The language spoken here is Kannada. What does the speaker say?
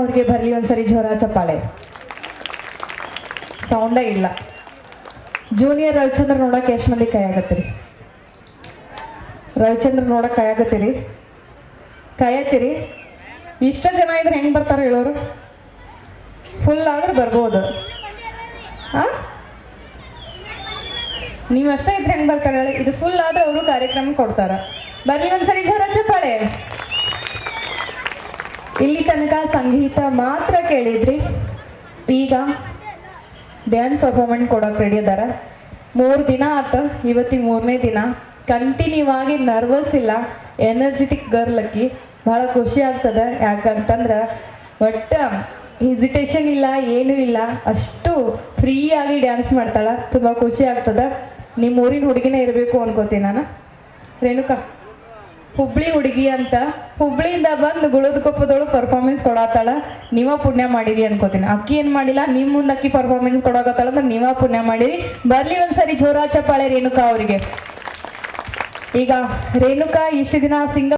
ಅವ್ರಿಗೆ ಬರಲಿ ಒಂದ್ಸರಿ ಜೋರ ಚಪ್ಪಾಳೆ. ಸೌಂಡೇ ಇಲ್ಲ. ಜೂನಿಯರ್ ರವಿಚಂದ್ರ ನೋಡಕ್ಕೆ ಎಷ್ಟು ಮಂದಿ ಕೈ ರವಿಚಂದ್ರ ನೋಡಕ್ ಕೈ ಆಗತ್ತೀರಿ ಕೈ ಐತಿರಿ ಇಷ್ಟ ಜನ ಇದ್ರೆ ಹೆಂಗೆ ಬರ್ತಾರ ಹೇಳೋರು? ಫುಲ್ ಆದ್ರೆ ಬರ್ಬೋದು. ನೀವು ಅಷ್ಟೇ ಇದ್ರೆ ಹೆಂಗೆ ಬರ್ತಾರೆ ಹೇಳಿ? ಇದು ಫುಲ್ ಆದ್ರೆ ಅವರು ಕಾರ್ಯಕ್ರಮ ಕೊಡ್ತಾರೆ. ಬರ್ಲಿ ಒಂದ್ಸರಿ ಜೋರ ಚಪ್ಪಾಳೆ. ಇಲ್ಲಿ ತನಕ ಸಂಗೀತ ಮಾತ್ರ ಕೇಳಿದ್ರಿ. ಈಗ ಡ್ಯಾನ್ಸ್ ಪರ್ಫಾರ್ಮೆಂಟ್ ಕೊಡೋಕೆ ರೆಡಿ ಅದಾರ. ಮೂರು ದಿನ ಆತ, ಇವತ್ತಿಗೆ ಮೂರನೇ ದಿನ. ಕಂಟಿನ್ಯೂ ಆಗಿ ನರ್ವಸ್ ಇಲ್ಲ. ಎನರ್ಜೆಟಿಕ್ ಗರ್ಲ್ ಅಕ್ಕಿ ಭಾಳ ಖುಷಿ ಆಗ್ತದೆ. ಯಾಕಂತಂದ್ರೆ ಒಟ್ಟ ಹೆಸಿಟೇಷನ್ ಇಲ್ಲ, ಏನೂ ಇಲ್ಲ. ಅಷ್ಟು ಫ್ರೀ ಆಗಿ ಡ್ಯಾನ್ಸ್ ಮಾಡ್ತಾಳ. ತುಂಬ ಖುಷಿ ಆಗ್ತದೆ. ನಿಮ್ಮ ಊರಿನ ಹುಡುಗಿನೇ ಇರಬೇಕು ಅನ್ಕೋತೀನಿ ನಾನು. ರೇಣುಕಾ. ಹುಬ್ಳಿ ಹುಡುಗಿ ಅಂತ. ಹುಬ್ಳಿಯಿಂದ ಬಂದು ಗುಳದ ಕೊಪ್ಪದೊಳಗೆ ಪರ್ಫಾರ್ಮೆನ್ಸ್ ಕೊಡತ್ತಾಳ ನೀವ ಪುಣ್ಯ ಮಾಡಿರಿ ಅನ್ಕೋತೀನಿ. ಅಕ್ಕಿ ಏನ್ ಮಾಡಿಲ್ಲ? ನಿಮ್ ಮುಂದೆ ಅಕ್ಕಿ ಪರ್ಫಾರ್ಮೆನ್ಸ್ ಕೊಡಕತ್ತಾಳ ಅಂದ್ರೆ ನೀವ ಪುಣ್ಯ ಮಾಡಿರಿ. ಬರ್ಲಿ ಒಂದ್ಸರಿ ಜೋರಾ ಚಪ್ಪಾಳೆ ರೇಣುಕಾ ಅವರಿಗೆ. ಈಗ ರೇಣುಕಾ ಇಷ್ಟು ದಿನ ಸಿಂಗ